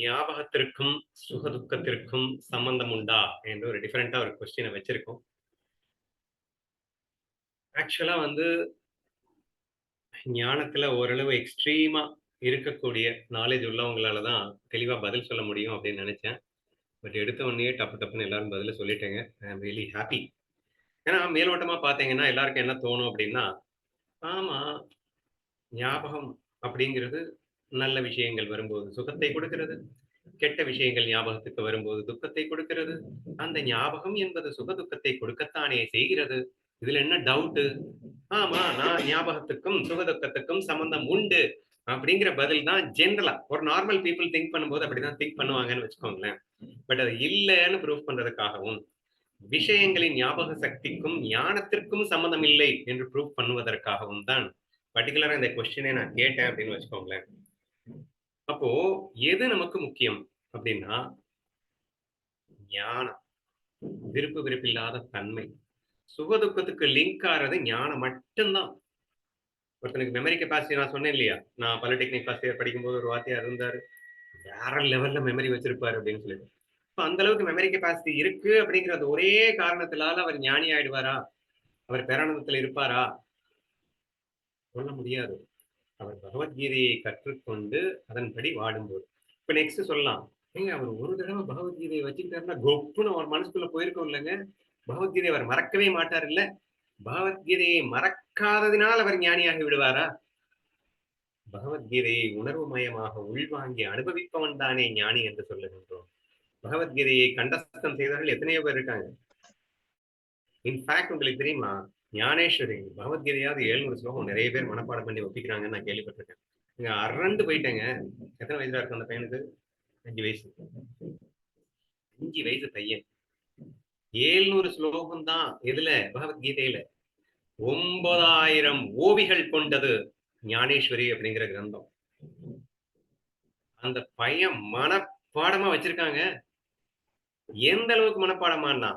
ஞாபகத்திற்கும் சுகதுக்கத்திற்கும் சம்பந்தம் உண்டா என்று ஒரு டிஃப்ரெண்டா ஒரு கொஸ்டினை வச்சிருக்கோம். ஆக்சுவலா வந்து ஞானத்துல ஓரளவு எக்ஸ்ட்ரீமா இருக்கக்கூடிய நாலேஜ் உள்ளவங்களால தான் தெளிவா பதில் சொல்ல முடியும் அப்படின்னு நினைச்சேன். பட் எடுத்த உடனே டப்பு டப்புன்னு எல்லாரும் பதில சொல்லிட்டேங்க. ஐ ஆம் ரியலி ஹாப்பி ஏன்னா மேலோட்டமா பாத்தீங்கன்னா எல்லாருக்கும் என்ன தோணும் அப்படின்னா ஆமா ஞாபகம் அப்படிங்கிறது நல்ல விஷயங்கள் வரும்போது சுகத்தை கொடுக்கிறது. கெட்ட விஷயங்கள் ஞாபகத்துக்கு வரும்போது துக்கத்தை கொடுக்கிறது. அந்த ஞாபகம் என்பது சுக துக்கத்தை கொடுக்கத்தானே செய்கிறது. இதுல என்ன டவுட்டு ஆமா நான் ஞாபகத்துக்கும் சுக துக்கத்துக்கும் சம்பந்தம் உண்டு அப்படிங்கிற பதில் தான் ஜென்ரலா ஒரு நார்மல் பீப்புள் திங்க் பண்ணும்போது அப்படிதான் திங்க் பண்ணுவாங்கன்னு வச்சுக்கோங்களேன். பட் அது இல்லைன்னு ப்ரூவ் பண்றதுக்காகவும் விஷயங்களின் ஞாபக சக்திக்கும் ஞானத்திற்கும் சம்மந்தம் இல்லை என்று ப்ரூவ் பண்ணுவதற்காகவும் தான் பர்டிகுலரா இந்த கொஸ்டினை நான் கேட்டேன் அப்படின்னு வச்சுக்கோங்களேன். அப்போ எது நமக்கு முக்கியம் அப்படின்னா ஞானம். விருப்பு விருப்பில்லாத தன்மை. சுகதுக்கத்துக்கு லிங்க் ஆறது ஞானம் மட்டும்தான். ஒருத்தனுக்கு மெமரி கெப்பாசிட்டி நான் சொன்னேன் இல்லையா? நான் பாலிடெக்னிக் ஃபர்ஸ்ட் இயர் படிக்கும்போது ஒரு வாத்தியார் இருந்தாரு. வேற லெவல்ல மெமரி வச்சிருப்பாரு அப்படின்னு சொல்லிட்டு. இப்போ அந்த அளவுக்கு மெமரி கெப்பாசிட்டி இருக்கு அப்படிங்கிற அந்த ஒரே காரணத்தினால அவர் ஞானி ஆயிடுவாரா அவர் பேரானந்தத்துல இருப்பாரா? சொல்ல முடியாது. அவர் பகவத்கீதையை கற்றுக்கொண்டு அதன்படி வாடும்போது. இப்ப நெக்ஸ்ட் சொல்லலாம். ஏங்க அவர் ஒரு தடவை பகவத்கீதையை வச்சுக்கிட்டாருன்னா கொப்புன்னு அவர் மனசுக்குள்ள போயிருக்கோம் இல்லைங்க. பகவத்கீதை அவர் மறக்கவே மாட்டார் இல்ல. பகவத்கீதையை மறக்காததினால் அவர் ஞானியாகி விடுவாரா? பகவத்கீதையை உணர்வு மயமாக உள்வாங்கி அனுபவிப்பவன் தானே ஞானி என்று சொல்லுகின்றோம். பகவத்கீதையை கண்டஸ்தம் செய்தவர்கள் எத்தனையோ பேர் இருக்காங்க. இன்ஃபேக்ட் உங்களுக்கு தெரியுமா? ஞானேஸ்வரி பகவத்கீதையாவது எழுநூறு ஸ்லோகம் நிறைய பேர் மனப்பாடம் பண்ணி ஒப்பிக்கிறாங்கன்னு நான் கேள்விப்பட்டிருக்கேன். இங்க அரண்டு போயிட்டேங்க. எத்தனை வயசுல இருக்கு அந்த பையனுக்கு? அஞ்சு வயசு. அஞ்சு வயசு பையன். ஏழ்நூறு ஸ்லோகம் தான் எதுல? பகவத்கீதையில. ஒன்பதாயிரம் ஓவிகள் கொண்டது ஞானேஸ்வரி அப்படிங்கிற கிரந்தம். அந்த பையன் மனப்பாடமா வச்சிருக்காங்க. எந்த அளவுக்கு மனப்பாடமானா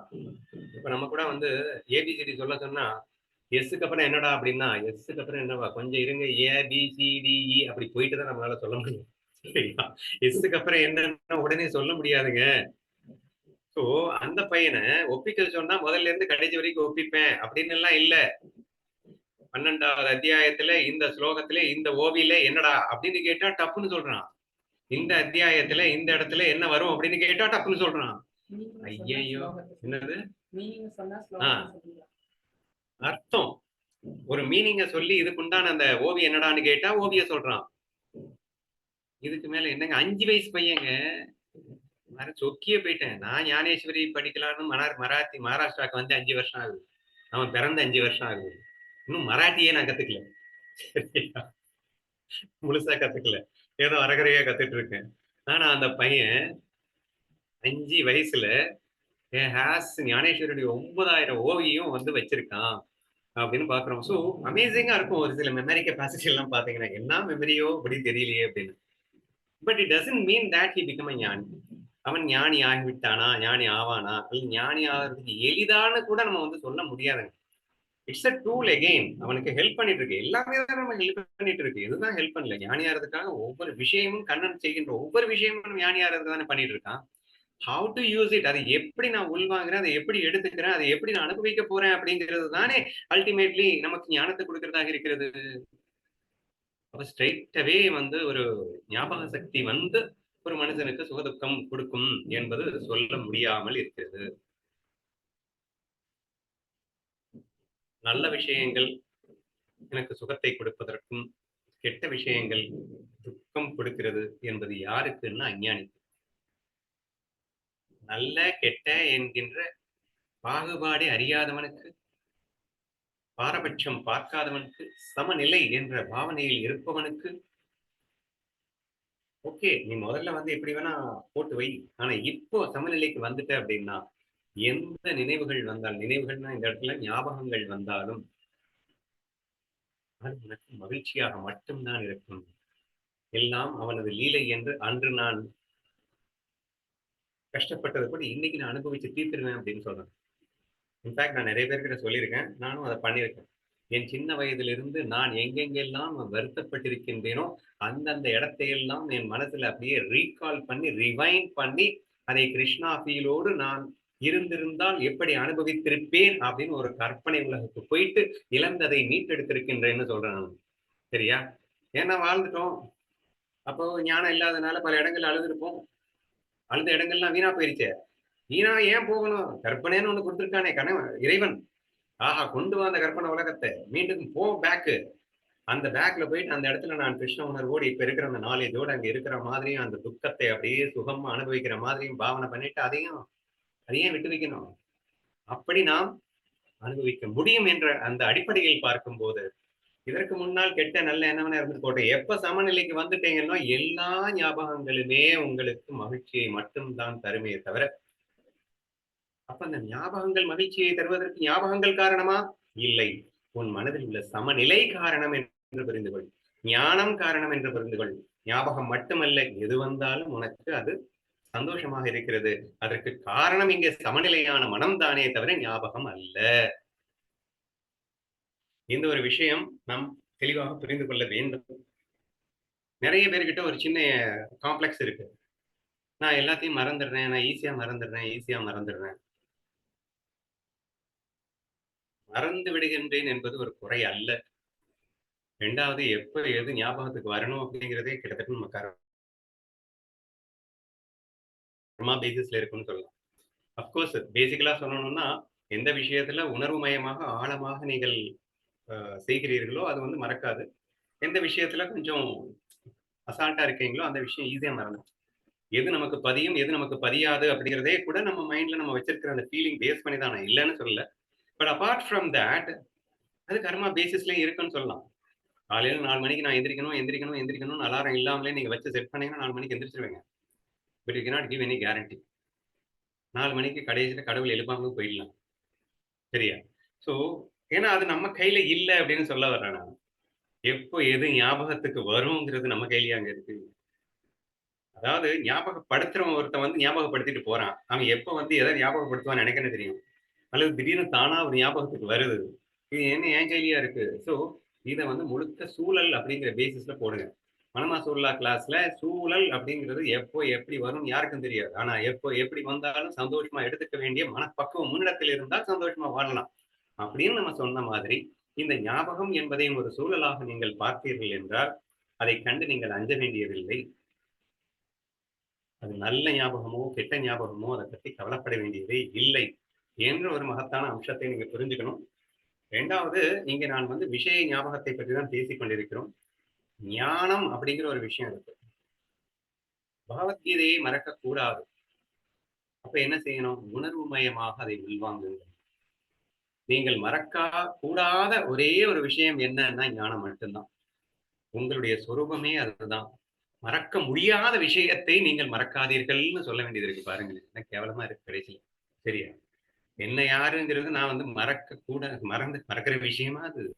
இப்ப நம்ம கூட வந்து ஏபிசிடி சொல்ல சொன்னா எஸ்ஸுக்கு அப்புறம் என்னடா அப்படின்னா எஸ்ஸுக்கு அப்புறம் என்னவா? கொஞ்சம் இருங்க. ஏ பி சி அப்படி போயிட்டு தான் நம்மளால சொல்ல முடியும். சரிங்களா? எஸ்ஸுக்கு அப்புறம் என்னன்னா உடனே சொல்ல முடியாதுங்க. ஸோ அந்த பையனை ஒப்பிக்க சொன்னா முதல்ல இருந்து கடைசி வரைக்கும் ஒப்பிப்பேன் அப்படின்னு எல்லாம் இல்ல. பன்னெண்டாவது அத்தியாயத்துல இந்த ஸ்லோகத்துல இந்த ஓவியில என்னடா அப்படின்னு கேட்டா டப்புன்னு சொல்றான். இந்த அத்தியாயத்துல இந்த இடத்துல என்ன வரும் அப்படின்னு கேட்டா டப்புன்னு சொல்றான். ஐயையோ. என்னது. அர்த்தம். ஒரு மீனிங்க சொல்லி இதுக்குண்டான அந்த ஓவியம் என்னடான்னு கேட்டா ஓவியம் சொல்றான். இதுக்கு மேல என்னங்க? அஞ்சு வயசு பையங்க. மர சொக்கியே போயிட்டேன். நான் ஞானேஸ்வரி படிக்கலாம்னு மரா மராத்தி மகாராஷ்டிராக்கு வந்து அஞ்சு வருஷம் ஆகுது. அவன் பிறந்த அஞ்சு வருஷம் ஆகுது. இன்னும் மராட்டியே நான் கத்துக்கல? முழுசா கத்துக்கல. ஏதோ அரகரையா கத்துட்டு இருக்கேன். ஆனா அந்த பையன் அஞ்சு வயசுல ஹேஸ் ஹாஸ் ஒன்பதாயிரம் ஓவியம் வந்து வச்சிருக்கான் அப்படின்னு பாக்குறோம் ஸோ அமேசிங்கா இருக்கும் ஒரு சில மெமரி கெப்பாசிட்டி எல்லாம் பாத்தீங்கன்னா என்ன மெமரியோ அப்படி தெரியலையே அப்படின்னு. But it doesn't mean that he become ஞானி. அவன் ஞானி ஆகிவிட்டானா ஞானி ஆவானா அல்லது ஞானி ஆகிறதுக்கு எளிதான்னு கூட நம்ம வந்து சொல்ல முடியாதுங்க. இட்ஸ் அ டூல் அகெயின் அவனுக்கு ஹெல்ப் பண்ணிட்டு இருக்கு. எல்லாமே தான் நம்ம ஹெல்ப் பண்ணிட்டு இருக்கு. எதுதான் ஹெல்ப் பண்ணல. ஞானி ஆகிறதுக்காக ஒவ்வொரு விஷயமும் கண்ணன் செய்கின்ற ஒவ்வொரு விஷயமும் ஞானி ஆகிறதுக்கு தானே பண்ணிட்டு இருக்கான். ஹவு டு யூஸ் இட் அதை எப்படி நான் உள்வாங்குறேன் அதை எப்படி எடுத்துக்கிறேன் அதை எப்படி நான் அனுபவிக்க போறேன் அப்படிங்கிறது தானே அல்டிமேட்லி நமக்கு ஞானத்தை கொடுக்கறதாக இருக்கிறது. அப்ப ஸ்ட்ரைட்டாவே வந்து ஒரு ஞாபக சக்தி வந்து ஒரு மனுஷனுக்கு சுகதுக்கம் கொடுக்கும் என்பது சொல்ல முடியாமல் இருக்கிறது. நல்ல விஷயங்கள் எனக்கு சுகத்தை கொடுப்பதற்கும் கெட்ட விஷயங்கள் துக்கம் கொடுக்கிறது என்பது யாருக்குன்னா அஞ்ஞானிக்கு. நல்ல கெட்ட என்கின்ற பாகுபாடே அறியாதவனுக்கு பாரபட்சம் பார்க்காதவனுக்கு சமநிலை என்ற பாவனையில் இருப்பவனுக்கு ஓகே நீ முதல்ல வந்து எப்படி வேணா போட்டு வை. ஆனா இப்போ சமநிலைக்கு வந்துட்ட அப்படின்னா எந்த நினைவுகள் வந்தால் நினைவுகள்னா இந்த இடத்துல ஞாபகங்கள் வந்தாலும் அது உனக்கு மகிழ்ச்சியாக மட்டும்தான் இருக்கும். எல்லாம் அவனது லீலை என்று அன்று நான் கஷ்டப்பட்டதை கூட இன்னைக்கு நான் அனுபவிச்சு தீர்த்துருவேன் அப்படின்னு சொல்றேன் இன்ஃபேக்ட் நான் நிறைய பேர்கிட்ட சொல்லியிருக்கேன். நானும் அதை பண்ணியிருக்கேன். என் சின்ன வயதிலிருந்து நான் எங்கெங்கெல்லாம் வருத்தப்பட்டிருக்கின்றேனோ அந்தந்த இடத்தையெல்லாம் என் மனசுல அப்படியே ரீகால் பண்ணி ரிவைண்ட் பண்ணி அதை கிருஷ்ணா ஃபீலோடு நான் இருந்திருந்தால் எப்படி அனுபவித்திருப்பேன் அப்படின்னு ஒரு கற்பனை உலகத்துக்கு போயிட்டு இழந்ததை மீட்டெடுத்திருக்கின்றேன்னு சொல்றேன் நான். சரியா? ஏன்னா வாழ்ந்துட்டோம். அப்போ ஞானம் இல்லாதனால பல இடங்கள் அழுதுருப்போம். அழுத இடங்கள்லாம் வீணா போயிருச்சே. வீணா ஏன் போகணும்? கற்பனைன்னு ஒண்ணு கொடுத்துருக்கானே கணவன் இறைவன். ஆஹா கொண்டு வந்த கற்பனை உலகத்தை. மீண்டும் போ பேக்கு அந்த பேக்ல போயிட்டு அந்த இடத்துல நான் கிருஷ்ண உணர்வோடு இப்ப இருக்கிற அந்த நாலேஜோடு அங்க இருக்கிற மாதிரியும் அந்த துக்கத்தை அப்படியே சுகமா அனுபவிக்கிற மாதிரியும் பாவனை பண்ணிட்டு அதையும் அதையும் விட்டு வைக்கணும். அப்படி நாம் அனுபவிக்க முடியும் என்ற அந்த அடிப்படையில் பார்க்கும்போது இதற்கு முன்னால் கெட்ட நல்ல என்னவன இருந்து போட்டோம் எப்ப சமநிலைக்கு வந்துட்டீங்கன்னா எல்லா ஞாபகங்களுமே உங்களுக்கு மகிழ்ச்சியை மட்டும்தான் தருமே தவிர அப்ப அந்த ஞாபகங்கள் மகிழ்ச்சியை தருவதற்கு ஞாபகங்கள் காரணமா? இல்லை. உன் மனதில் உள்ள சமநிலை காரணம் என்று புரிந்து கொள். ஞானம் காரணம் என்று புரிந்து கொள். ஞாபகம் மட்டுமல்ல எது வந்தாலும் உனக்கு அது சந்தோஷமாக இருக்கிறது. அதற்கு காரணம் இங்கே சமநிலையான மனம் தானே தவிர ஞாபகம் அல்ல. இந்த ஒரு விஷயம் நாம் தெளிவாக புரிந்து கொள்ள வேண்டும். நிறைய பேர்கிட்ட ஒரு சின்ன காம்ப்ளெக்ஸ் இருக்கு. நான் எல்லாத்தையும் மறந்துடுறேன் நான் ஈஸியா மறந்துடுறேன் ஈஸியா மறந்துடுறேன். மறந்து விடுகின்றேன் என்பது ஒரு குறை அல்ல. ரெண்டாவது எப்ப எது ஞாபகத்துக்கு வரணும் அப்படிங்கிறதே கிட்டத்தட்ட நம்ம கர்மா பேசிஸ்ல இருக்குன்னு சொல்லலாம். அப்கோர்ஸ் பேசிக்கலா சொல்லணும்னா எந்த விஷயத்துல உணர்வு மயமாக ஆழமாக நீங்கள் செய்கிறீர்களோ அது வந்து மறக்காது. எந்த விஷயத்துல கொஞ்சம் அசால்ட்டா இருக்கீங்களோ அந்த விஷயம் ஈஸியா மறந்துடும் எது நமக்கு பதியும் எது நமக்கு பதியாது அப்படிங்கிறதே கூட நம்ம மைண்ட்ல நம்ம வச்சிருக்கிற அந்த ஃபீலிங் பேஸ் பண்ணி தான் இல்லைன்னு சொல்லல. பட் அபார்ட் ஃப்ரம் தேட் அது கர்மா பேசிஸ்லயும் இருக்குன்னு சொல்லலாம். காலையில நாலு மணிக்கு நான் எந்திரிக்கணும் எந்திரிக்கணும் எந்திரிக்கணும்னு அலாரம் இல்லாமலே நீங்க வச்சு செட் பண்ணீங்கன்னா நாலு மணிக்கு எந்திரிச்சிருவீங்க. But you not give any guarantee நாலு மணிக்கு கடைசியில் கடவுள் எழுப்பாமல் போயிடலாம். சரியா? ஸோ ஏன்னா அது நம்ம கையில இல்லை அப்படின்னு சொல்ல வர்றேன் நான். எப்போ எது ஞாபகத்துக்கு வருங்கிறது நம்ம கையிலேயே அங்க இருக்கு. அதாவது ஞாபகப்படுத்துறவன் ஒருத்தன் வந்து ஞாபகப்படுத்திட்டு போறான். அவன் எப்ப வந்து எதை ஞாபகப்படுத்துவான்னு நினைக்கணும் தெரியும்? அல்லது திடீர்னு தானா ஒரு ஞாபகத்துக்கு வருது? இது என்ன என் கையிலயா இருக்கு? ஸோ இதை வந்து முழுக்க சூழல் அப்படிங்கிற பேசிஸ்ல போடுங்க. மனமா சூழலா கிளாஸ்ல சூழல் அப்படிங்கிறது எப்போ எப்படி வரும் யாருக்கும் தெரியாது. ஆனா எப்போ எப்படி வந்தாலும் சந்தோஷமா எடுத்துக்க வேண்டிய மனப்பக்குவம் முன்னிடத்தில் இருந்தால் சந்தோஷமா வாழலாம். அப்படின்னு நம்ம சொன்ன மாதிரி இந்த ஞாபகம் என்பதை ஒரு சூழலாக நீங்கள் பார்த்தீர்கள் என்றால் அதை கண்டு நீங்கள் அஞ்ச வேண்டியதில்லை. அது நல்ல ஞாபகமோ கெட்ட ஞாபகமோ அதை பற்றி கவலைப்பட வேண்டியதே இல்லை என்ற ஒரு மகத்தான அம்சத்தை நீங்க புரிஞ்சுக்கணும். ரெண்டாவது இங்க நான் வந்து விஷய ஞாபகத்தை பற்றி தான் பேசிக் கொண்டிருக்கிறோம். ஞானம் அப்படிங்கிற ஒரு விஷயம் இருக்கு. பகவத்கீதையை மறக்க கூடாது. அப்ப என்ன செய்யணும்? உணர்வு மயமாக அதை உள்வாங்குங்கள். நீங்கள் மறக்கா கூடாத ஒரே ஒரு விஷயம் என்னன்னா ஞானம் மட்டும்தான். உங்களுடைய சொரூபமே அதுதான். மறக்க முடியாத விஷயத்தை நீங்கள் மறக்காதீர்கள்னு சொல்ல வேண்டியது இருக்கு பாருங்களேன். என்ன கேவலமா இருக்கு கடைசியில். சரியா? என்ன யாருங்கிறது நான் வந்து மறக்க கூட மறந்து மறக்கிற விஷயமா அது?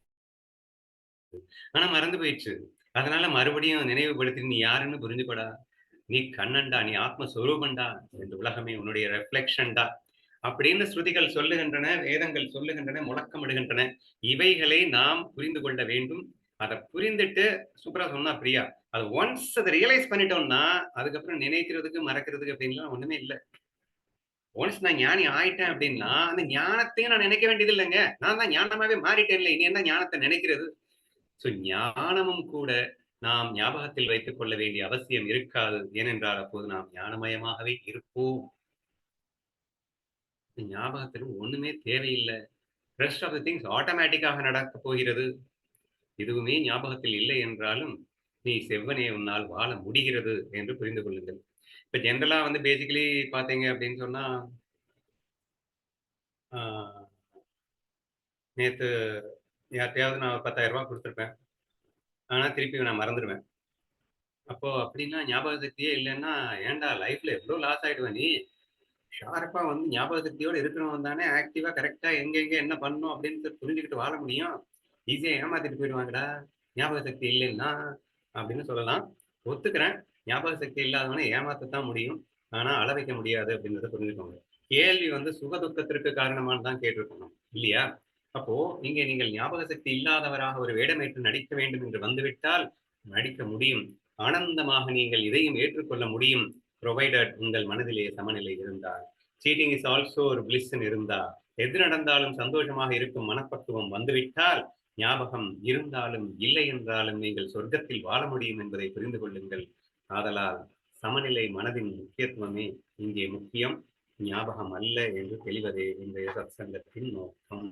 ஆனா மறந்து போயிடுச்சு. அதனால மறுபடியும் நினைவுபடுத்தி நீ யாருன்னு புரிஞ்சுக்கடா. நீ கண்ணன்டா நீ ஆத்மஸ்வரூபண்டா இந்த உலகமே உன்னுடைய ரெஃப்ளெக்ஷன்டா அப்படின்னு ஸ்ருதிகள் சொல்லுகின்றன வேதங்கள் சொல்லுகின்றன முழக்கமிடுகின்றன. இவைகளை நாம் புரிந்து கொள்ள வேண்டும். அதை புரிந்துட்டு சூப்பரா சொன்னா பிரியா. அது ஒன்ஸ் அதை ரியலைஸ் பண்ணிட்டோம்னா அதுக்கப்புறம் நினைக்கிறதுக்கு மறக்கிறதுக்கு அப்படின்லாம் ஒண்ணுமே இல்லை. ஒன்ஸ் நான் ஞானி ஆயிட்டேன் அப்படின்னா அந்த ஞானத்தையும் நான் நினைக்க வேண்டியது இல்லைங்க. நான் தான் ஞானமாவே மாறிட்டேன் இல்லை. இனி என்ன ஞானத்தை நினைக்கிறது? ஸோ ஞானமும் கூட நாம் ஞாபகத்தில் வைத்துக் கொள்ள வேண்டிய அவசியம் இருக்காது. ஏனென்றால் அப்போது நாம் ஞானமயமாகவே இருப்போம். ஞாபகத்தில் ஒண்ணுமே தேவையில்லை. ரெஸ்ட் ஆஃப் த திங்ஸ் ஆட்டோமேட்டிக்காக நடக்க போகிறது. எதுவுமே ஞாபகத்தில் இல்லை என்றாலும் நீ செவ்வனே உன்னால் வாழ முடிகிறது என்று புரிந்து கொள்ளுங்கள். இப்ப ஜென்ரலா வந்து பேசிக்கலி பாத்தீங்க அப்படின்னு சொன்னா நேத்து யார்கிட்டயாவது நான் பத்தாயிரம் ரூபாய் கொடுத்துருப்பேன். ஆனா திருப்பி நான் மறந்துடுவேன். அப்போ அப்படின்னா ஞாபக சக்தியே இல்லைன்னா ஏன்டா லைஃப்ல எவ்வளோ லாஸ் ஆயிடுவேன் நீ? ஷார்ப்பா வந்து ஞாபக சக்தியோட இருக்கிறவன் தானே? ஆக்டிவா கரெக்டா எங்க எங்க என்ன பண்ணும் அப்படின்னு புரிஞ்சுக்கிட்டு வாழ முடியும். ஈஸியா ஏமாத்திட்டு போயிடுவாங்கடா. ஞாபக சக்தி இல்லைன்னா அப்படின்னு சொல்லலாம். ஒத்துக்கிறேன். ஞாபக சக்தி இல்லாதவனை ஏமாத்தத்தான் முடியும். ஆனா அள வைக்க முடியாது அப்படின்றத புரிஞ்சுக்கோங்க. கேள்வி வந்து சுக துக்கத்திற்கு காரணமானு தான் கேட்டிருக்கணும் இல்லையா? அப்போ இங்கே நீங்கள் ஞாபக சக்தி இல்லாதவராக ஒரு வேடமேற்று நடிக்க வேண்டும் என்று வந்துவிட்டால் நடிக்க முடியும். ஆனந்தமாக நீங்கள் இதையும் ஏற்றுக்கொள்ள முடியும். ப்ரொவைடட் உங்கள் மனதிலே சமநிலை இருந்தால். சீட்டிங் இஸ் ஆல்சோ ஒரு பிளிஸ்ன்னு இருந்தால். எது நடந்தாலும் சந்தோஷமாக இருக்கும் மனப்பக்குவம் வந்துவிட்டால் ஞாபகம் இருந்தாலும் இல்லை என்றாலும் நீங்கள் சொர்க்கத்தில் வாழ முடியும் என்பதை புரிந்து கொள்ளுங்கள். ஆதலால் சமநிலை மனதின் முக்கியத்துவமே இங்கே முக்கியம். ஞாபகம் அல்ல என்று தெளிவதே இந்த சத்சங்கத்தின் நோக்கம்.